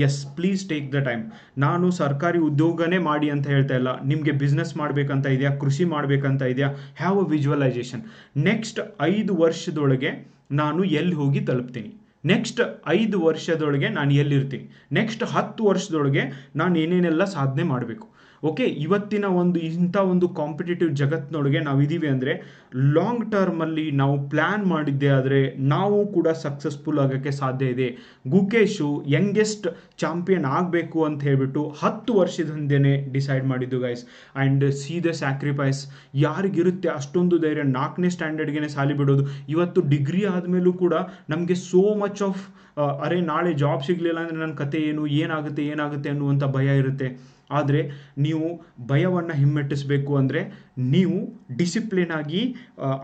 Yes please take the time ನಾನು ಸರ್ಕಾರಿ ಉದ್ಯೋಗನೇ ಮಾಡಿ ಅಂತ ಹೇಳ್ತಾ ಇಲ್ಲ. ನಿಮಗೆ ಬಿಸ್ನೆಸ್ ಮಾಡಬೇಕಂತ ಇದೆಯಾ, ಕೃಷಿ ಮಾಡಬೇಕಂತ ಇದೆಯಾ ಹ್ಯಾವ್ ಅ ವಿಜುವಲೈಸೇಷನ್ ನೆಕ್ಸ್ಟ್ ಐದು ವರ್ಷದೊಳಗೆ ನಾನು ಎಲ್ಲಿ ಹೋಗಿ ತಲುಪ್ತೀನಿ? ನೆಕ್ಸ್ಟ್ ಐದು ವರ್ಷದೊಳಗೆ ನಾನು ಎಲ್ಲಿರ್ತೀನಿ? ನೆಕ್ಸ್ಟ್ ಹತ್ತು ವರ್ಷದೊಳಗೆ ನಾನು ಏನೇನೆಲ್ಲ ಸಾಧನೆ ಮಾಡಬೇಕು? ಓಕೆ, ಇವತ್ತಿನ ಒಂದು ಇಂಥ ಒಂದು ಕಾಂಪಿಟೇಟಿವ್ ಜಗತ್ತಿನೊಳಗೆ ನಾವು ಇದ್ದೀವಿ ಅಂದರೆ ಲಾಂಗ್ ಟರ್ಮಲ್ಲಿ ನಾವು ಪ್ಲ್ಯಾನ್ ಮಾಡಿದ್ದೆ ಆದರೆ ನಾವು ಕೂಡ ಸಕ್ಸಸ್ಫುಲ್ ಆಗೋಕ್ಕೆ ಸಾಧ್ಯ ಇದೆ. ಗುಕೇಶು ಯಂಗೆಸ್ಟ್ ಚಾಂಪಿಯನ್ ಆಗಬೇಕು ಅಂತ ಹೇಳ್ಬಿಟ್ಟು ಹತ್ತು ವರ್ಷದ ಹಿಂದೆನೇ ಡಿಸೈಡ್ ಮಾಡಿದ್ದು guys and see the sacrifice ಯಾರಿಗಿರುತ್ತೆ ಅಷ್ಟೊಂದು ಧೈರ್ಯ? ನಾಲ್ಕನೇ ಸ್ಟ್ಯಾಂಡರ್ಡ್ಗೆ ಸಾಲಿ ಬಿಡೋದು. ಇವತ್ತು ಡಿಗ್ರಿ ಆದಮೇಲೂ ಕೂಡ ನಮಗೆ ಸೋ ಮಚ್ ಆಫ್ ಅರೆ ನಾಳೆ ಜಾಬ್ ಸಿಗಲಿಲ್ಲ ಅಂದರೆ ನನ್ನ ಕತೆ ಏನು? ಏನಾಗುತ್ತೆ? ಏನಾಗುತ್ತೆ ಅನ್ನುವಂಥ ಭಯ ಇರುತ್ತೆ. ಆದರೆ ನೀವು ಭಯವನ್ನು ಹಿಮ್ಮೆಟ್ಟಿಸಬೇಕು ಅಂದರೆ ನೀವು ಡಿಸಿಪ್ಲಿನ್ ಆಗಿ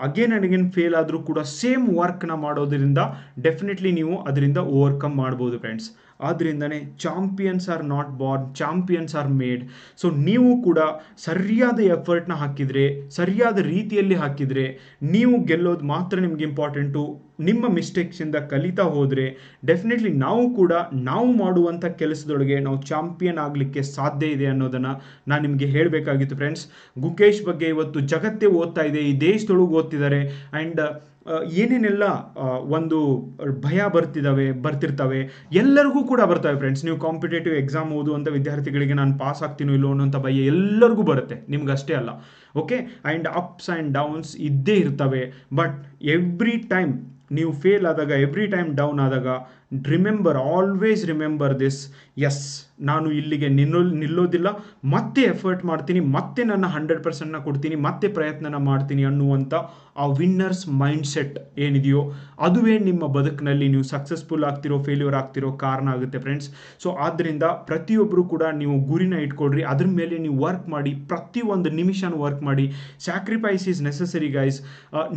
ಅಗೇನ್ ಆ್ಯಂಡ್ ಅಗೇನ್ ಫೇಲ್ ಆದರೂ ಕೂಡ ಸೇಮ್ ವರ್ಕ್ನ ಮಾಡೋದರಿಂದ ಡೆಫಿನೆಟ್ಲಿ ನೀವು ಅದರಿಂದ ಓವರ್ಕಮ್ ಮಾಡ್ಬೋದು friends ಆದ್ದರಿಂದನೇ champions are not born, champions are made. So ನೀವು ಕೂಡ ಸರಿಯಾದ ಎಫರ್ಟ್ನ ಹಾಕಿದರೆ, ಸರಿಯಾದ ರೀತಿಯಲ್ಲಿ ಹಾಕಿದರೆ, ನೀವು ಗೆಲ್ಲೋದು ಮಾತ್ರ ನಿಮ್ಗೆ ಇಂಪಾರ್ಟೆಂಟು. ನಿಮ್ಮ ಮಿಸ್ಟೇಕ್ಸಿಂದ ಕಲಿತಾ ಹೋದರೆ, ಡೆಫಿನೆಟ್ಲಿ ನಾವು ಕೂಡ, ನಾವು ಮಾಡುವಂಥ ಕೆಲಸದೊಳಗೆ ನಾವು ಚಾಂಪಿಯನ್ ಆಗಲಿಕ್ಕೆ ಸಾಧ್ಯ ಇದೆ ಅನ್ನೋದನ್ನು ನಾನು ನಿಮಗೆ ಹೇಳಬೇಕಾಗಿತ್ತು ಫ್ರೆಂಡ್ಸ್ ಗುಕೇಶ್ ಬಗ್ಗೆ ಇವತ್ತು ಜಗತ್ತೇ ಓದ್ತಾ ಇದೆ, ಈ ದೇಶದೊಳಗೆ ಓದ್ತಿದ್ದಾರೆ. ಆ್ಯಂಡ್ ಏನೇನೆಲ್ಲ ಒಂದು ಭಯ ಬರ್ತಿದ್ದಾವೆ ಬರ್ತಿರ್ತವೆ, ಎಲ್ಲರಿಗೂ ಕೂಡ ಬರ್ತವೆ ಫ್ರೆಂಡ್ಸ್ ನೀವು ಕಾಂಪಿಟೇಟಿವ್ ಎಕ್ಸಾಮ್ ಓದುವಂಥ ವಿದ್ಯಾರ್ಥಿಗಳಿಗೆ ನಾನು ಪಾಸ್ ಆಗ್ತೀನೋ ಇಲ್ಲೋ ಅನ್ನೋಂಥ ಭಯ ಎಲ್ಲರಿಗೂ ಬರುತ್ತೆ. ನಿಮ್ಗೆ ಅಷ್ಟೇ ಅಲ್ಲ. Okay and ups and downs ಇದ್ದೇ ಇರ್ತವೆ. ಬಟ್ ಎವ್ರಿ ಟೈಮ್ ನೀವು ಫೇಲ್ ಆದಾಗ ಎವ್ರಿ ಟೈಮ್ ಡೌನ್ ಆದಾಗ remember always remember this yes ನಾನು ಇಲ್ಲಿಗೆ ನಿಲ್ಲೋ ನಿಲ್ಲೋದಿಲ್ಲ, ಮತ್ತೆ ಎಫರ್ಟ್ ಮಾಡ್ತೀನಿ, ಮತ್ತೆ ನನ್ನ ಹಂಡ್ರೆಡ್ ಪರ್ಸೆಂಟ್ನ ಕೊಡ್ತೀನಿ, ಮತ್ತೆ ಪ್ರಯತ್ನನ ಮಾಡ್ತೀನಿ ಅನ್ನುವಂಥ ಆ ವಿನ್ನರ್ಸ್ ಮೈಂಡ್ ಸೆಟ್ ಏನಿದೆಯೋ, ಅದುವೇ ನಿಮ್ಮ ಬದುಕಿನಲ್ಲಿ ನೀವು ಸಕ್ಸಸ್ಫುಲ್ ಆಗ್ತಿರೋ ಫೇಲ್ಯೂರ್ ಆಗ್ತಿರೋ ಕಾರಣ ಆಗುತ್ತೆ ಫ್ರೆಂಡ್ಸ್ ಸೊ ಆದ್ದರಿಂದ ಪ್ರತಿಯೊಬ್ಬರು ಕೂಡ ನೀವು ಗುರಿನ ಇಟ್ಕೊಳ್ರಿ, ಅದ್ರ ಮೇಲೆ ನೀವು ವರ್ಕ್ ಮಾಡಿ, ಪ್ರತಿಯೊಂದು ನಿಮಿಷನೂ ವರ್ಕ್ ಮಾಡಿ. ಸ್ಯಾಕ್ರಿಫೈಸ್ ಈಸ್ ನೆಸಸರಿ ಗೈಸ್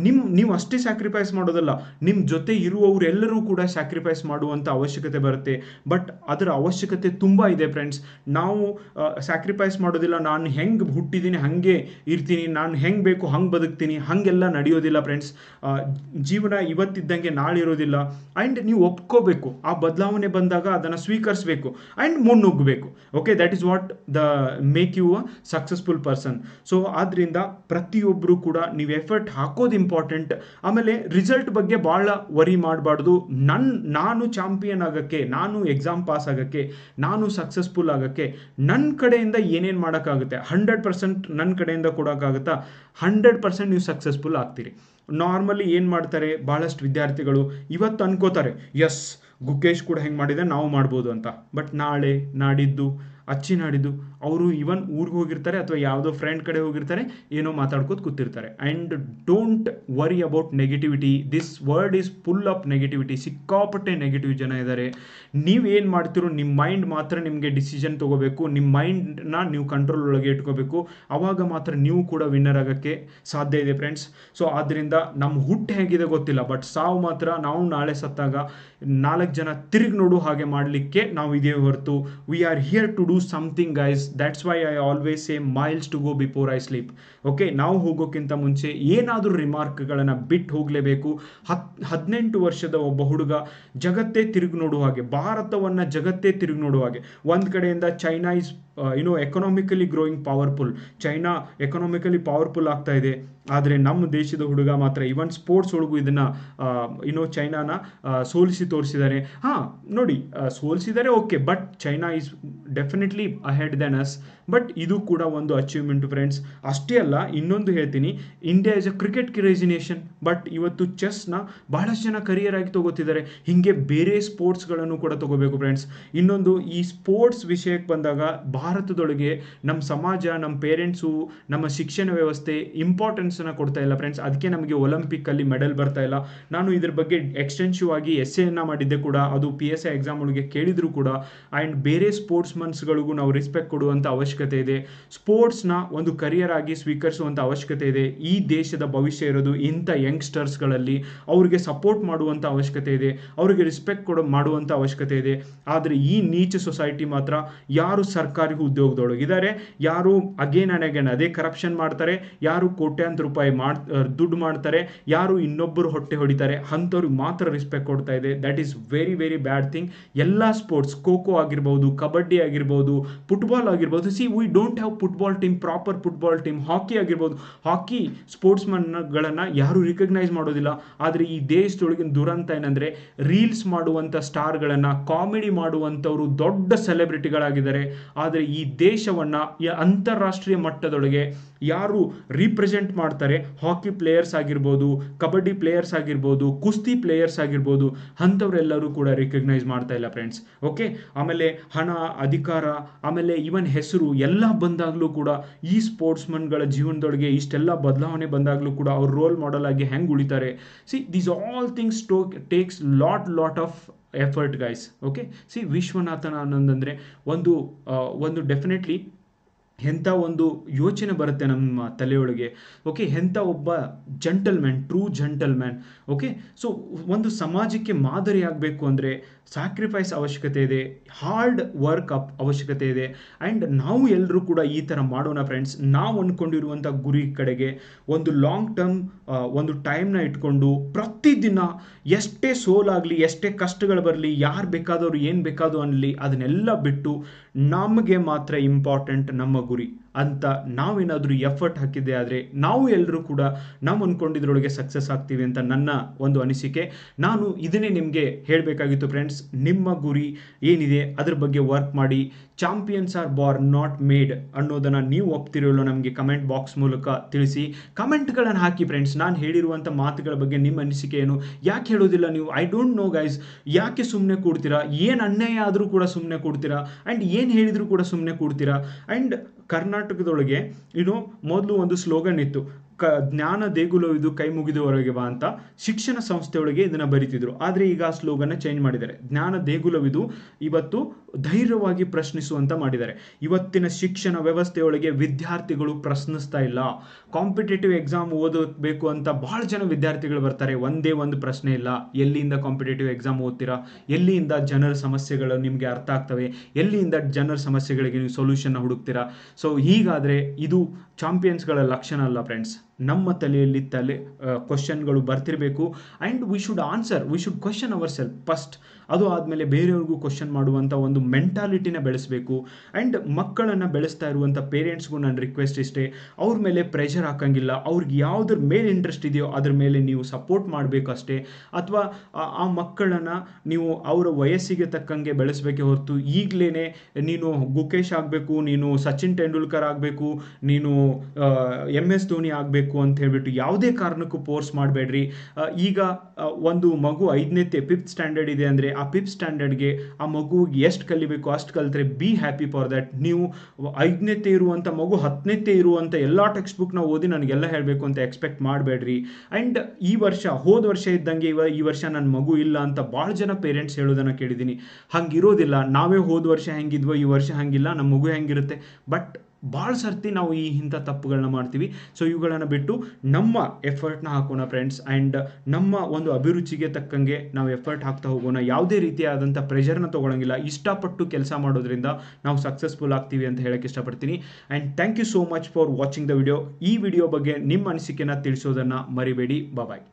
ನಿಮ್ಮ ನೀವು ಅಷ್ಟೇ ಸ್ಯಾಕ್ರಿಫೈಸ್ ಮಾಡೋದಲ್ಲ ನಿಮ್ಮ ಜೊತೆ ಇರುವವರೆಲ್ಲರೂ ಕೂಡ ಸ್ಯಾಕ್ರಿಫೈಸ್ ಮಾಡುವಂಥ ಅವಶ್ಯಕತೆ ಬರುತ್ತೆ. ಬಟ್ ಅದರ ಅವಶ್ಯಕತೆ ತುಂಬ ಇದೆ ಫ್ರೆಂಡ್ಸ್ ನಾವು ಸ್ಯಾಕ್ರಿಫೈಸ್ ಮಾಡೋದಿಲ್ಲ. ನಾನು ಹೆಂಗೆ ಹುಟ್ಟಿದ್ದೀನಿ ಹಾಗೆ ಇರ್ತೀನಿ. ನಾನು ಹೆಂಗೆ ಬೇಕು, ಹಂಗೆ ಬದುಕ್ತೀನಿ. ಹಾಗೆಲ್ಲ ನಡೆಯೋದಿಲ್ಲ ಫ್ರೆಂಡ್ಸ್ ಜೀವನ ಇವತ್ತಿದ್ದಂಗೆ ನಾಳೆ ಇರೋದಿಲ್ಲ ಆ್ಯಂಡ್ ನೀವು ಒಪ್ಕೋಬೇಕು. ಆ ಬದಲಾವಣೆ ಬಂದಾಗ ಅದನ್ನು ಸ್ವೀಕರಿಸಬೇಕು. And ಮುನ್ನುಗ್ಗಬೇಕು. Okay that is what the make you a successful person so ಆದ್ದರಿಂದ ಪ್ರತಿಯೊಬ್ಬರು ಕೂಡ ನೀವು ಎಫರ್ಟ್ ಹಾಕೋದು ಇಂಪಾರ್ಟೆಂಟ್ ಆಮೇಲೆ ರಿಸಲ್ಟ್ ಬಗ್ಗೆ ಭಾಳ ವರಿ ಮಾಡಬಾರ್ದು. ನನ್ನ ನಾನು ಚಾಂಪಿಯನ್ ಆಗೋಕ್ಕೆ, ನಾನು ಎಕ್ಸಾಮ್ ಪಾಸ್ ಆಗೋಕ್ಕೆ, ನಾನು ಸಕ್ಸಸ್ಫುಲ್ ಆಗೋಕ್ಕೆ ನನ್ನ ಕಡೆಯಿಂದ ಏನೇನು ಮಾಡೋಕ್ಕಾಗುತ್ತೆ? ಹಂಡ್ರೆಡ್ ಪರ್ಸೆಂಟ್ ನನ್ನ ಕಡೆಯಿಂದ ಕೊಡೋಕ್ಕಾಗುತ್ತಾ? ಹಂಡ್ರೆಡ್ ಪರ್ಸೆಂಟ್ ನೀವು ಸಕ್ಸಸ್ಫುಲ್ ಆಗ್ತೀರಿ. ನಾರ್ಮಲಿ ಏನು ಮಾಡ್ತಾರೆ? ಭಾಳಷ್ಟು ವಿದ್ಯಾರ್ಥಿಗಳು ಇವತ್ತು ಅನ್ಕೋತಾರೆ ಎಸ್ ಗುಕೇಶ್ ಕೂಡ ಹೆಂಗೆ ಮಾಡಿದೆ? ನಾವು ಮಾಡ್ಬೋದು ಅಂತ. ಬಟ್ ನಾಳೆ ನಾಡಿದ್ದು ಅಚ್ಚಿ ನಾಡಿದ್ದು. ಅವರು ಇವನ್ ಊರಿಗೆ ಹೋಗಿರ್ತಾರೆ ಅಥವಾ ಯಾವುದೋ ಫ್ರೆಂಡ್ ಕಡೆ ಹೋಗಿರ್ತಾರೆ, ಏನೋ ಮಾತಾಡ್ಕೋತ ಕೂತಿರ್ತಾರೆ. And don't worry about negativity this world is full of negativity ಸಿಕ್ಕಾಪಟ್ಟೆ ನೆಗೆಟಿವ್ ಜನ ಇದ್ದಾರೆ ನೀವೇನು ಮಾಡ್ತಿರೋ ನಿಮ್ಮ ಮೈಂಡ್ ಮಾತ್ರ ನಿಮಗೆ ಡಿಸಿಷನ್ ತೊಗೋಬೇಕು. ನಿಮ್ಮ ಮೈಂಡ್ನ ನೀವು ಕಂಟ್ರೋಲ್ ಒಳಗೆ ಇಟ್ಕೋಬೇಕು. ಆವಾಗ ಮಾತ್ರ ನೀವು ಕೂಡ ವಿನ್ನರ್ ಆಗೋಕ್ಕೆ ಸಾಧ್ಯ ಇದೆ ಫ್ರೆಂಡ್ಸ್ ಸೊ ಆದ್ದರಿಂದ ನಮ್ಮ ಹುಟ್ಟು ಹೇಗಿದೆ ಗೊತ್ತಿಲ್ಲ. ಬಟ್ ಸಾವು ಮಾತ್ರ ನಾವು ನಾಳೆ ಸತ್ತಾಗ ನಾಲ್ಕು ಜನ ತಿರುಗಿ ನೋಡು ಹಾಗೆ ಮಾಡಲಿಕ್ಕೆ ನಾವು ಇದೇ ಹೊರತು. We are here to do something guys that's why I always say miles to go before I sleep okay ನಾವು ಹೋಗೋಕ್ಕಿಂತ ಮುಂಚೆ ಏನಾದರೂ ರಿಮಾರ್ಕ್ಗಳನ್ನು ಬಿಟ್ಟು ಹೋಗಲೇಬೇಕು. ಹತ್, ಹದಿನೆಂಟು ವರ್ಷದ ಒಬ್ಬ ಹುಡುಗ ಜಗತ್ತೇ ತಿರುಗಿ ನೋಡುವ ಹಾಗೆ, ಭಾರತವನ್ನು ಜಗತ್ತೇ ತಿರುಗಿ ನೋಡುವ ಹಾಗೆ. ಒಂದು ಕಡೆಯಿಂದ China is you know economically growing powerful China economically powerful ಆಗ್ತಾ ಇದೆ. ಆದರೆ ನಮ್ಮ ದೇಶದ ಹುಡುಗ ಮಾತ್ರ ಇವನ್ ಸ್ಪೋರ್ಟ್ಸ್ ಒಳಗೂ ಇದನ್ನು ಇನ್ನೋ ಚೈನಾನ ಸೋಲಿಸಿ ತೋರಿಸಿದ್ದಾರೆ ಹಾಂ, ನೋಡಿ ಸೋಲಿಸಿದರೆ okay but China is definitely ahead then us but ಇದು ಕೂಡ ಒಂದು ಅಚೀವ್ಮೆಂಟ್ ಫ್ರೆಂಡ್ಸ್ ಅಷ್ಟೇ ಅಲ್ಲ, ಇನ್ನೊಂದು ಹೇಳ್ತೀನಿ. India is a cricket crazy nation but ಇವತ್ತು ಚೆಸ್ನ ಬಹಳಷ್ಟು ಜನ ಕರಿಯರ್ ಆಗಿ ತಗೋತಿದ್ದಾರೆ ಹೀಗೆ ಬೇರೆ ಸ್ಪೋರ್ಟ್ಸ್ಗಳನ್ನು ಕೂಡ ತಗೋಬೇಕು ಫ್ರೆಂಡ್ಸ್ ಇನ್ನೊಂದು, ಈ ಸ್ಪೋರ್ಟ್ಸ್ ವಿಷಯಕ್ಕೆ ಬಂದಾಗ ಭಾರತದೊಳಗೆ ನಮ್ಮ ಸಮಾಜ, ನಮ್ಮ ಪೇರೆಂಟ್ಸು ನಮ್ಮ ಶಿಕ್ಷಣ ವ್ಯವಸ್ಥೆ ಇಂಪಾರ್ಟೆನ್ಸನ್ನು ಕೊಡ್ತಾ ಇಲ್ಲ ಫ್ರೆಂಡ್ಸ್ ಅದಕ್ಕೆ ನಮಗೆ ಒಲಿಂಪಿಕ್ಕಲ್ಲಿ ಮೆಡಲ್ ಬರ್ತಾ ಇಲ್ಲ. ನಾನು ಇದ್ರ ಬಗ್ಗೆ ಎಕ್ಸ್ಟೆನ್ಸಿವ್ ಆಗಿ ಎಸ್ ಎನ್ನ ಮಾಡಿದ್ದೆ ಕೂಡ. ಅದು ಪಿ ಎಸ್ ಐ ಎಕ್ಸಾಮ್ ಒಳಗೆ ಕೇಳಿದ್ರು ಕೂಡ. ಆ್ಯಂಡ್ ಬೇರೆ ಸ್ಪೋರ್ಟ್ಸ್ ಮನ್ಸ್ಗಳಿಗೂ ನಾವು ರೆಸ್ಪೆಕ್ಟ್ ಕೊಡುವಂಥ ಅವಶ್ಯಕತೆ ಇದೆ. ಸ್ಪೋರ್ಟ್ಸ್ನ ಒಂದು ಕರಿಯರ್ ಆಗಿ ಸ್ವೀಕರಿಸುವಂಥ ಅವಶ್ಯಕತೆ ಇದೆ. ಈ ದೇಶದ ಭವಿಷ್ಯ ಇರೋದು ಇಂಥ ಯಂಗ್ಸ್ಟರ್ಸ್ಗಳಲ್ಲಿ ಅವ್ರಿಗೆ ಸಪೋರ್ಟ್ ಮಾಡುವಂಥ ಅವಶ್ಯಕತೆ ಇದೆ. ಅವರಿಗೆ ರೆಸ್ಪೆಕ್ಟ್ ಕೊಡೋ ಮಾಡುವಂಥ ಅವಶ್ಯಕತೆ ಇದೆ. ಆದರೆ ಈ ನೀಚ ಸೊಸೈಟಿ ಮಾತ್ರ ಯಾರು ಸರ್ಕಾರಿ ಉದ್ಯೋಗದೊಳಗಿದ್ದಾರೆ, ಯಾರು ಅಗೇನ್ ಅಂಡ್ ಅಗೇನ್ ಅದೇ ಕರಪ್ಷನ್ ಮಾಡ್ತಾರೆ, ಯಾರು ಕೋಟ್ಯಾಂತರ ರೂಪಾಯಿ ಮಾಡ್ ದುಡ್ಡು ಮಾಡ್ತಾರೆ. ಯಾರು ಇನ್ನೊಬ್ಬರು ಹೊಟ್ಟೆ ಹೊಡಿತಾರೆ. ಅಂಥವ್ರಿಗೆ ಮಾತ್ರ ರೆಸ್ಪೆಕ್ಟ್ ಕೊಡ್ತಾ ಇದೆ. That is very very bad thing ಎಲ್ಲ ಸ್ಪೋರ್ಟ್ಸ್ ಖೋ ಖೋ ಆಗಿರ್ಬೋದು, ಕಬಡ್ಡಿ ಆಗಿರ್ಬೋದು ಫುಟ್ಬಾಲ್ ಆಗಿರ್ಬೋದು. See we don't have football team proper football team hockey ಆಗಿರ್ಬೋದು. ಹಾಕಿ ಸ್ಪೋರ್ಟ್ಸ್ ಮನ್ಗಳನ್ನು ಯಾರು ರಿಕಗ್ನೈಸ್ ಮಾಡೋದಿಲ್ಲ. ಆದರೆ ಈ ದೇಶದೊಳಗಿನ ದುರಂತ ಏನಂದರೆ ರೀಲ್ಸ್ ಮಾಡುವಂಥ ಸ್ಟಾರ್ಗಳನ್ನು ಕಾಮಿಡಿ ಮಾಡುವಂಥವರು ದೊಡ್ಡ ಸೆಲೆಬ್ರಿಟಿಗಳಾಗಿದ್ದಾರೆ ಆದರೆ ಈ ದೇಶವನ್ನು ಅಂತಾರಾಷ್ಟ್ರೀಯ ಮಟ್ಟದೊಳಗೆ ಯಾರು ರೀಪ್ರೆಸೆಂಟ್ ಮಾಡ್ತಾರೆ ಹಾಕಿ ಪ್ಲೇಯರ್ಸ್ ಆಗಿರ್ಬೋದು, ಕಬಡ್ಡಿ ಪ್ಲೇಯರ್ಸ್ ಆಗಿರ್ಬೋದು, ಕುಸ್ತಿ ಪ್ಲೇಯರ್ಸ್ ಆಗಿರ್ಬೋದು, ಅಂಥವರೆಲ್ಲರೂ ಕೂಡ ರಿಕಗ್ನೈಸ್ ಮಾಡ್ತಾ ಇಲ್ಲ ಫ್ರೆಂಡ್ಸ್ ಓಕೆ ಆಮೇಲೆ ಹಣ, ಅಧಿಕಾರ, ಆಮೇಲೆ ಇವನ್ ಹೆಸರು ಎಲ್ಲ ಬಂದಾಗಲೂ ಕೂಡ ಈ ಸ್ಪೋರ್ಟ್ಸ್ಮನ್ಗಳ ಜೀವನದೊಳಗೆ ಇಷ್ಟೆಲ್ಲ ಬದಲಾವಣೆ ಬಂದಾಗಲೂ ಕೂಡ ಅವ್ರ ರೋಲ್ ಮಾಡೆಲ್ ಆಗಿ ಹೆಂಗೆ ಉಳಿತಾರೆ? See these all things took takes lot lot of effort guys okay see ವಿಶ್ವನಾಥನ ಅನ್ನೋದಂದರೆ ಒಂದು ಒಂದು ಡೆಫಿನೆಟ್ಲಿ ಎಂಥ ಒಂದು ಯೋಚನೆ ಬರುತ್ತೆ ನಮ್ಮ ತಲೆಯೊಳಗೆ. ಓಕೆ ಎಂಥ ಒಬ್ಬ gentleman true gentleman okay so ಒಂದು ಸಮಾಜಕ್ಕೆ ಮಾದರಿ ಆಗಬೇಕು ಅಂದರೆ ಸ್ಯಾಕ್ರಿಫೈಸ್ ಅವಶ್ಯಕತೆ ಇದೆ ಹಾರ್ಡ್ ವರ್ಕ್ ಅಪ್ ಅವಶ್ಯಕತೆ ಇದೆ ಆ್ಯಂಡ್ ನಾವು ಎಲ್ಲರೂ ಕೂಡ ಈ ಥರ ಮಾಡೋಣ ಫ್ರೆಂಡ್ಸ್ ನಾವು ಅಂದ್ಕೊಂಡಿರುವಂಥ ಗುರಿ ಕಡೆಗೆ ಒಂದು ಲಾಂಗ್ ಟರ್ಮ್ ಒಂದು ಟೈಮ್ನ ಇಟ್ಕೊಂಡು ಪ್ರತಿದಿನ ಎಷ್ಟೇ ಸೋಲಾಗಲಿ ಎಷ್ಟೇ ಕಷ್ಟಗಳು ಬರಲಿ, ಯಾರು ಬೇಕಾದವರು ಏನು ಬೇಕಾದ್ರು ಅನ್ನಲಿ ಅದನ್ನೆಲ್ಲ ಬಿಟ್ಟು ನಮಗೆ ಮಾತ್ರ ಇಂಪಾರ್ಟೆಂಟ್ ನಮ್ಮ ಗುರಿ. ಅಂತ ನಾವೇನಾದರೂ ಎಫರ್ಟ್ ಹಾಕಿದ್ದೆ ಆದರೆ ನಾವು ಎಲ್ಲರೂ ಕೂಡ ನಾವು ಅಂದ್ಕೊಂಡಿದ್ರೊಳಗೆ ಸಕ್ಸಸ್ ಆಗ್ತೀವಿ ಅಂತ ನನ್ನ ಒಂದು ಅನಿಸಿಕೆ. ನಾನು ಇದನ್ನೇ ನಿಮಗೆ ಹೇಳಬೇಕಾಗಿತ್ತು ಫ್ರೆಂಡ್ಸ್ ನಿಮ್ಮ ಗುರಿ ಏನಿದೆ ಅದ್ರ ಬಗ್ಗೆ ವರ್ಕ್ ಮಾಡಿ champions are born not made ಅನ್ನೋದನ್ನು ನೀವು ಒಪ್ತಿರೋಲ್ಲ ನಮಗೆ ಕಮೆಂಟ್ ಬಾಕ್ಸ್ ಮೂಲಕ ತಿಳಿಸಿ. ಕಮೆಂಟ್ಗಳನ್ನು ಹಾಕಿ ಫ್ರೆಂಡ್ಸ್ ನಾನು ಹೇಳಿರುವಂಥ ಮಾತುಗಳ ಬಗ್ಗೆ ನಿಮ್ಮ ಅನಿಸಿಕೆ ಏನು? ಯಾಕೆ ಹೇಳೋದಿಲ್ಲ ನೀವು? ಐ ಡೋಂಟ್ ನೋ ಗೈಸ್ ಯಾಕೆ ಸುಮ್ಮನೆ ಕೊಡ್ತೀರಾ? ಏನು ಅನ್ಯಾಯ ಆದರೂ ಕೂಡ ಸುಮ್ಮನೆ ಕೊಡ್ತೀರಾ? ಆ್ಯಂಡ್ ಏನು ಹೇಳಿದರೂ ಕೂಡ ಸುಮ್ಮನೆ ಕೊಡ್ತೀರಾ? ಆ್ಯಂಡ್ ಕರ್ನಾಟಕದೊಳಗೆ ಇನ್ನು ಮೊದಲು ಒಂದು ಸ್ಲೋಗನ್ ಇತ್ತು. ಕ ಜ್ಞಾನ ದೇಗುಲವಿದು ಕೈ ಮುಗಿದವರೆಗೆ ಬಾ ಅಂತ ಶಿಕ್ಷಣ ಸಂಸ್ಥೆಯೊಳಗೆ ಇದನ್ನು ಬರಿತಿದ್ರು. ಆದರೆ ಈಗ ಆ ಸ್ಲೋಗನ್ನ ಚೇಂಜ್ ಮಾಡಿದ್ದಾರೆ. ಜ್ಞಾನ ದೇಗುಲವಿದು ಇವತ್ತು ಧೈರ್ಯವಾಗಿ ಪ್ರಶ್ನಿಸುವಂತ ಮಾಡಿದ್ದಾರೆ. ಇವತ್ತಿನ ಶಿಕ್ಷಣ ವ್ಯವಸ್ಥೆಯೊಳಗೆ ವಿದ್ಯಾರ್ಥಿಗಳು ಪ್ರಶ್ನಿಸ್ತಾ ಇಲ್ಲ. ಕಾಂಪಿಟೇಟಿವ್ ಎಕ್ಸಾಮ್ ಓದಬೇಕು ಅಂತ ಬಹಳ ಜನ ವಿದ್ಯಾರ್ಥಿಗಳು ಬರ್ತಾರೆ. ಒಂದೇ ಒಂದು ಪ್ರಶ್ನೆ ಇಲ್ಲ. ಎಲ್ಲಿಂದ ಕಾಂಪಿಟೇಟಿವ್ ಎಕ್ಸಾಮ್ ಓದ್ತೀರಾ? ಎಲ್ಲಿಂದ ಜನರ ಸಮಸ್ಯೆಗಳು ನಿಮಗೆ ಅರ್ಥ ಆಗ್ತವೆ? ಎಲ್ಲಿಂದ ಜನರ ಸಮಸ್ಯೆಗಳಿಗೆ ನೀವು ಸೊಲ್ಯೂಷನ್ ಹುಡುಕ್ತೀರಾ? ಸೊ ಹೀಗಾದರೆ ಇದು ಚಾಂಪಿಯನ್ಸ್ಗಳ ಲಕ್ಷಣ ಅಲ್ಲ ಫ್ರೆಂಡ್ಸ್ ನಮ್ಮ ತಲೆಯಲ್ಲಿ ತಲೆ ಕ್ವಶನ್ಗಳು ಬರ್ತಿರಬೇಕು. And we should answer we should question our self first ಅದು ಆದಮೇಲೆ ಬೇರೆಯವ್ರಿಗೂ ಕ್ವಶನ್ ಮಾಡುವಂಥ ಒಂದು ಮೆಂಟಾಲಿಟಿನ ಬೆಳೆಸಬೇಕು. ಆ್ಯಂಡ್ ಮಕ್ಕಳನ್ನು ಬೆಳೆಸ್ತಾ ಇರುವಂಥ ಪೇರೆಂಟ್ಸ್ಗೂ ನನ್ನ ರಿಕ್ವೆಸ್ಟ್ ಇಷ್ಟೇ, ಅವ್ರ ಮೇಲೆ ಪ್ರೆಷರ್ ಹಾಕೋಂಗಿಲ್ಲ. ಅವ್ರಿಗೆ ಯಾವುದ್ರ ಮೇಲೆ ಇಂಟ್ರೆಸ್ಟ್ ಇದೆಯೋ ಅದ್ರ ಮೇಲೆ ನೀವು ಸಪೋರ್ಟ್ ಮಾಡಬೇಕಷ್ಟೇ. ಅಥವಾ, ಆ ಮಕ್ಕಳನ್ನು ನೀವು ಅವರ ವಯಸ್ಸಿಗೆ ತಕ್ಕಂಗೆ ಬೆಳೆಸಬೇಕೆ ಹೊರತು ಈಗಲೇ ನೀನು ಗುಕೇಶ್ ಆಗಬೇಕು, ನೀನು ಸಚಿನ್ ತೆಂಡೂಲ್ಕರ್ ಆಗಬೇಕು, ನೀನು ಎಂ ಎಸ್ ಧೋನಿ ಆಗಬೇಕು ಅಂತ ಹೇಳ್ಬಿಟ್ಟು ಯಾವುದೇ ಕಾರಣಕ್ಕೂ ಫೋರ್ಸ್ ಮಾಡಬೇಡ್ರಿ. ಈಗ ಒಂದು ಮಗು ಐದನೇತೆ ಫಿಫ್ತ್ ಸ್ಟ್ಯಾಂಡರ್ಡ್ ಇದೆ ಅಂದರೆ ಆ ಫಿಫ್ತ್ ಸ್ಟ್ಯಾಂಡರ್ಡ್ಗೆ ಆ ಮಗುವಿಗೆ ಎಷ್ಟು ಕಲಿಬೇಕು, ಅಷ್ಟು ಕಲಿತ್ರೆ ಬಿ ಹ್ಯಾಪಿ ಫಾರ್ ದ್ಯಾಟ್ ನೀವು ಐದನೇತೆ ಇರುವಂಥ ಮಗು ಹತ್ತನೇತೆ ಇರುವಂಥ ಎಲ್ಲ ಟೆಕ್ಸ್ಟ್ ಬುಕ್ನ ಓದಿ ನನಗೆಲ್ಲ ಹೇಳಬೇಕು ಅಂತ ಎಕ್ಸ್ಪೆಕ್ಟ್ ಮಾಡಬೇಡ್ರಿ. ಆ್ಯಂಡ್ ಈ ವರ್ಷ, ಹೋದ ವರ್ಷ ಇದ್ದಂಗೆ ಇವ, ಈ ವರ್ಷ ನನ್ನ ಮಗು ಇಲ್ಲ ಅಂತ ಭಾಳ ಜನ ಪೇರೆಂಟ್ಸ್ ಹೇಳೋದನ್ನು ಕೇಳಿದ್ದೀನಿ. ಹಂಗಿರೋದಿಲ್ಲ. ನಾವೇ ಹೋದ ವರ್ಷ ಹೆಂಗಿದ್ವೋ, ಈ ವರ್ಷ ಹಂಗಿಲ್ಲ ನಮ್ಮ ಮಗು ಹೆಂಗಿರುತ್ತೆ. ಬಟ್ ಭಾಳ ಸರ್ತಿ ನಾವು ಈ ಇಂಥ ತಪ್ಪುಗಳನ್ನ ಮಾಡ್ತೀವಿ. ಸೊ ಇವುಗಳನ್ನು ಬಿಟ್ಟು ನಮ್ಮ ಎಫರ್ಟ್ನ ಹಾಕೋಣ ಫ್ರೆಂಡ್ಸ್ ಆ್ಯಂಡ್ ನಮ್ಮ ಒಂದು ಅಭಿರುಚಿಗೆ ತಕ್ಕಂಗೆ ನಾವು ಎಫರ್ಟ್ ಹಾಕ್ತಾ ಹೋಗೋಣ. ಯಾವುದೇ ರೀತಿಯಾದಂಥ ಪ್ರೆಷರ್ನ ತೊಗೊಳಂಗಿಲ್ಲ. ಇಷ್ಟಪಟ್ಟು ಕೆಲಸ ಮಾಡೋದ್ರಿಂದ ನಾವು ಸಕ್ಸಸ್ಫುಲ್ ಆಗ್ತೀವಿ ಅಂತ ಹೇಳಕ್ಕೆ ಇಷ್ಟಪಡ್ತೀನಿ. And thank you so much for watching the video ಈ ವಿಡಿಯೋ ಬಗ್ಗೆ ನಿಮ್ಮ ಅನಿಸಿಕೆನ ತಿಳಿಸೋದನ್ನು ಮರಿಬೇಡಿ. ಬಾಯ್